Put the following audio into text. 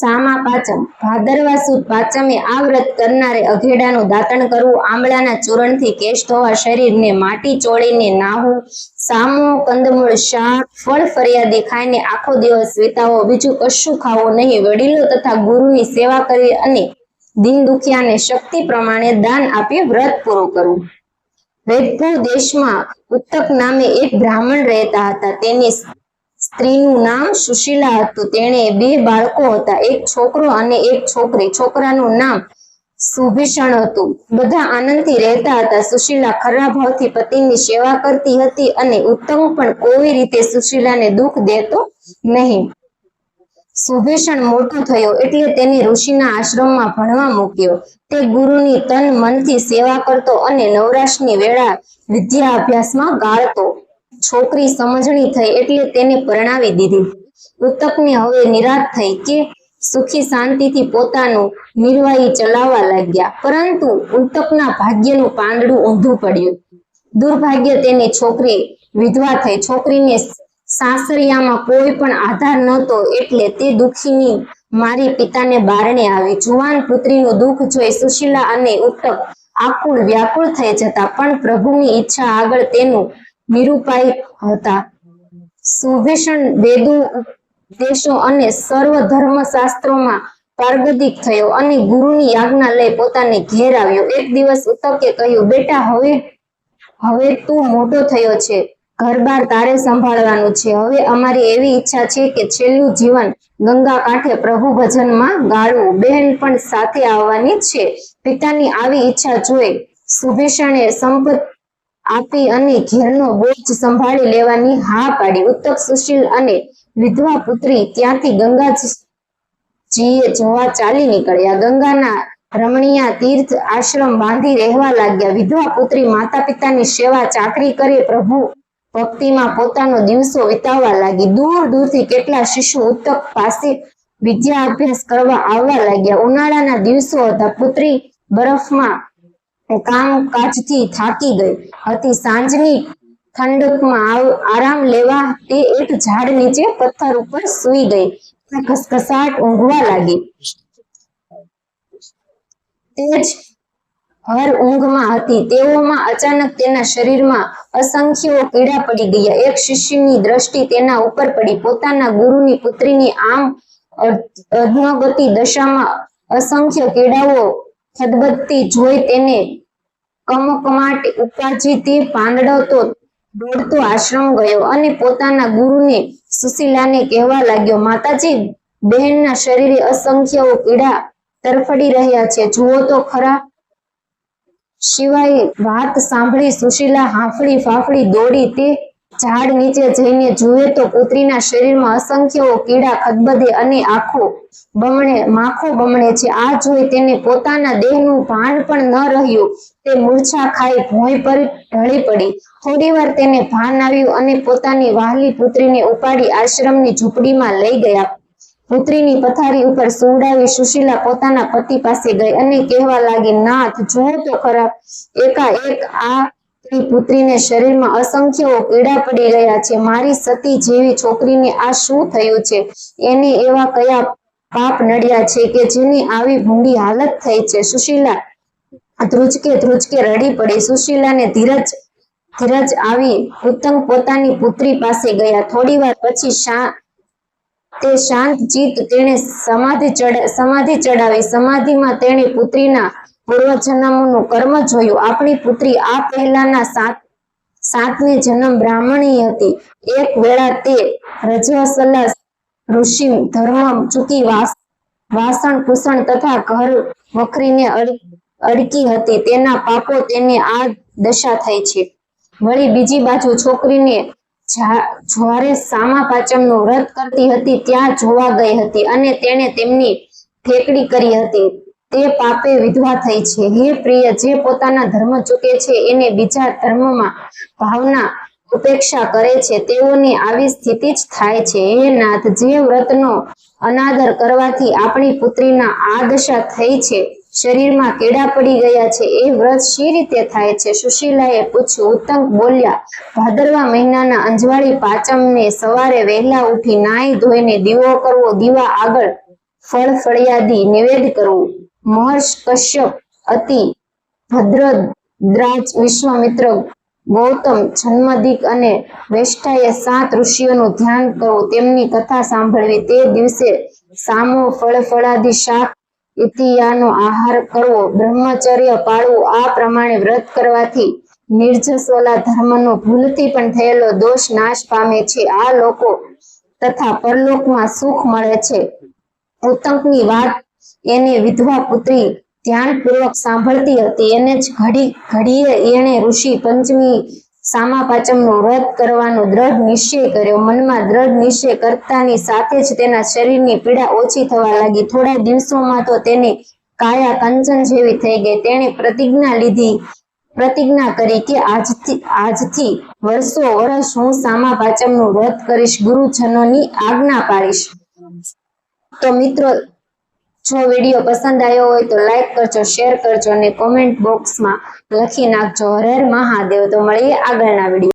સામા પાચમ. ભાદરવા સુદ પાચમે આ વ્રત કરનારે અઘેડાનું દાતણ કરવું આંબળાના ચૂરણથી કેશ ધોવા શરીરને માટી ચોળીને નાહવું. સામો કંદમૂળ શાક ફળ ફરિયાદી ખાઈને આખો દિવસ વિતાવો. બીજું કશું ખાવું નહીં. વડીલો તથા ગુરુની સેવા કરી અને દિન દુખિયાને શક્તિ પ્રમાણે દાન આપી વ્રત પૂરું કરવું. વેદભૂ દેશમાં ઉત્તક નામે એક બ્રાહ્મણ રહેતા હતા. તેની સ્ત્રીનું નામ સુશીલા હતું. તેણે બે બાળકો હતા. એક છોકરો અને એક છોકરી. છોકરાનું નામ સુભીષણ હતું. બધા આનંદથી રહેતા હતા. સુશીલા ખરા ભાવથી પતિની સેવા કરતી હતી અને ઉત્તમ પણ કોઈ રીતે સુશીલાને દુઃખ દેતો નહીં. સુભીષણ મોટો થયો એટલે તેને ઋષિના આશ્રમમાં ભણવા મૂક્યો. તે ગુરુની તન મનથી સેવા કરતો અને નવરાશની વેળા વિદ્યા અભ્યાસમાં ગાળતો. છોકરી સમજણી થઈ એટલે તેને પરણાવી દીધી. મૃતકને હવે નિરાશ થઈ કે સુખી શાંતિથી પોતાનું નિર્વાહી ચલાવવા લાગ્યા. પરંતુ ઉતકના ભાગ્યનું પાંદડું ઊંધું પડ્યું. દુર્ભાગ્ય તેની છોકરી વિધવા થઈ. છોકરીને સાસરિયામાં કોઈ પણ આધાર નહોતો એટલે તે દુઃખીની મારી પિતાને બારણે આવી. જુવાન પુત્રીનું દુઃખ જોઈ સુશીલા અને ઉત્તક આકુળ વ્યાકુળ થઈ જતા, પણ પ્રભુની ઈચ્છા આગળ તેનું નિરૂપાય હતા. સુભીષણ વેદુ દેશો અને સર્વ ધર્મ શાસ્ત્રોમાં પારગતિક થયો અને ગુરુની આજ્ઞા લઈ પોતાને ઘેર આવ્યો. એક દિવસ ઉત્તકે કહ્યું, બેટા, હવે હવે તું મોટો થયો છે. ઘરબાર તારે સંભાળવાનું છે. હવે અમારી એવી ઈચ્છા છે કે છેલ્લું જીવન ગંગા કાંઠે પ્રભુ ભજનમાં ગાળવું. બહેન પણ સાથે આવવાની છે. પિતાની આવી ઈચ્છા જોઈ સુભીષણે સંપત આપી અને ઘેરનો બોજ સંભાળી લેવાની હા પાડી. ઉત્તક સુશીલ અને વિધવા પુત્રી ત્યાંથી ગંગાજીએ જોવા ચાલી નીકળ્યા. ગંગાના રમણીયા તીર્થ આશ્રમ બાંધી રહેવા લાગ્યા. વિધવા પુત્રી માતા પિતાની સેવા ચાકરી કરે પ્રભુ ભક્તિમાં પોતાનો દિવસો વિતાવવા લાગી. દૂર દૂરથી કેટલા શિશુ ઉત્તક પાસે વિદ્યા અભ્યાસ કરવા આવવા લાગ્યા. ઉનાળાના દિવસો હતા. પુત્રી બરફમાં કામ કાજથી થાકી ગઈ. હતી સાંજની ઠંડકમાં આરામ લેવા તે એક ઝાડ નીચે પથ્થર ઉપર સૂઈ ગઈ. ખસખસાટ ઊંઘવા લાગી. તે હર ઊંઘમાં હતી. તેઓમાં અચાનક તેના શરીરમાં અસંખ્યો કીડા પડી ગયા. એક શિષ્યની દ્રષ્ટિ તેના ઉપર પડી. પોતાના ગુરુની પુત્રીની આમ અધ્નગતિ દશામાં અસંખ્ય કીડાઓ ખદબદતી જોઈ તેને કમકમાટ ઉપાજી તે પાંદડતો દોડતો આશ્રમ ગયો અને પોતાના ગુરુને સુશીલાને કહેવા લાગ્યો, માતાજી, બહેનના શરીરે અસંખ્ય પીડા તરફડી રહ્યા છે. જુઓ તો ખરા. સિવાય વાત સાંભળી સુશીલા હાંફળી ફાફડી દોડી તે ઝાડ નીચે જઈને જુએ તો પુત્રીના શરીરમાં અસંખ્ય કીડા, ખદબદે અને આખો બમણે, માખો બમણે છે. આ જોઈ તેને પોતાના દેહનું ભાન પણ ન રહ્યું. તે મૂર્છા ખાઈ ભોંય પર ઢળી પડી. થોડીવાર તેને ભાન આવ્યું અને પોતાની વહાલી પુત્રીને ઉપાડી આશ્રમની ઝૂંપડીમાં લઈ ગયા. પુત્રીની પથારી ઉપર સુવડાવી સુશીલા પોતાના પતિ પાસે ગઈ અને કહેવા લાગી, નાથ જુઓ તો ખરા. એકાએક આ આપણી પુત્રીને શરીરમાં અસંખ્ય પીડા પડી ગયા છે. મારી સતી જેવી છોકરીને આ શું થયું છે? એને એવા કયા પાપ નડ્યા છે કે જેની આવી ભૂંડી હાલત થઈ છે? સુશીલા ધ્રુજકે ધ્રુજકે રડી પડી. સુશીલાને ધીરજ ધીરજ આવી ઉત્તમ પોતાની પુત્રી પાસે ગયા. થોડી વાર પછી શા, તે શાંત ચિત્ત તેણે સમાધિ ચડા સમાધિ ચડાવી સમાધિમાં તેણે પુત્રીના પૂર્વજન્મનું કર્મ જોયું. આપણી પુત્રી આ પહેલાના સાત, સાતમે જન્મ બ્રાહ્મણી હતી. એક વેળા તે રજવસલા ઋષિ ધર્મ ચૂકી વાસ, વાસણ, કુસણ તથા ઘર વખરીને અડકી હતી. તેના પાપો તેને આ દશા થઈ છે. વળી બીજી બાજુ છોકરીને જ્યારે સામા પાચમનું વ્રત કરતી હતી, ત્યાં જોવા ગઈ હતી અને તેણે તેમની ઠેકડી કરી હતી. તે પાપે વિધવા થઈ છે. હે પ્રિય, જે પોતાના ધર્મ ચૂકે છે, એને બીજા ધર્મમાં ભાવના ઉપેક્ષા કરે છે, તેઓની આવી સ્થિતિ જ થાય છે. હે નાથ, જે વ્રતનો અનાદર કરવાથી આપણી પુત્રીના આ દશા થઈ છે, શરીરમાં કેડા પડી ગયા છે, એ વ્રત શી રીતે થાય છે? સુશીલાએ પૂછ્યું ઉત્તંક બોલ્યા, ભાદરવા મહિનાના અંજવાળી પાચમને સવારે વહેલા ઉઠી નાઈ ધોઈને દીવો કરવો, દીવા આગળ ફળ ફળિયાદી નિવેદ કરવું મહર્ષ કશ્યપ, અતિ ભદ્રદ્રાજ વિશ્વામિત્ર ગૌતમ જન્મદિક અને વેષ્ટાએ સાત ઋષિઓનું ધ્યાન કરવું તેમની કથા સાંભળવી તે દિવસે સામો ફળ ફળાદી શાક ઇતિયાનો આહાર કરવો. બ્રહ્મચર્ય પાળવું આ પ્રમાણે વ્રત કરવાથી નિર્જસોલા ધર્મનો ભૂલથી પણ થયેલો દોષ નાશ પામે છે. આ લોકો તથા પરલોકમાં સુખ મળે છે. ઉતંકની વાત એની વિધવા પુત્રી ધ્યાનપૂર્વક સાંભળતી હતી. એને જ ઘડી, ઘડીએ એણે ઋષિ પંચમી સામા પાચમનું વ્રત કરવાનો દ્રઢ નિશ્ચય કર્યો. મનમાં દ્રઢ નિશ્ચય કરતાની સાથે જ તેના શરીરની પીડા ઓછી થવા લાગી. થોડા દિવસોમાં તો તેને કાયા કંચન જેવી થઈ ગઈ. તેણે પ્રતિજ્ઞા લીધી, પ્રતિજ્ઞા કરી કે આજથી આજથી વર્ષો, વર્ષ હું સામા પાચમનું વ્રત કરીશ, ગુરુજનોની આજ્ઞા પાડીશ. તો મિત્રો, જો વીડિયો પસંદ આવ્યો હોય તો લાઈક કરજો શેર કરજો અને કોમેન્ટ બોક્સમાં લખી નાખજો. હર હર મહાદેવ. તો મળીએ આગળના વીડિયો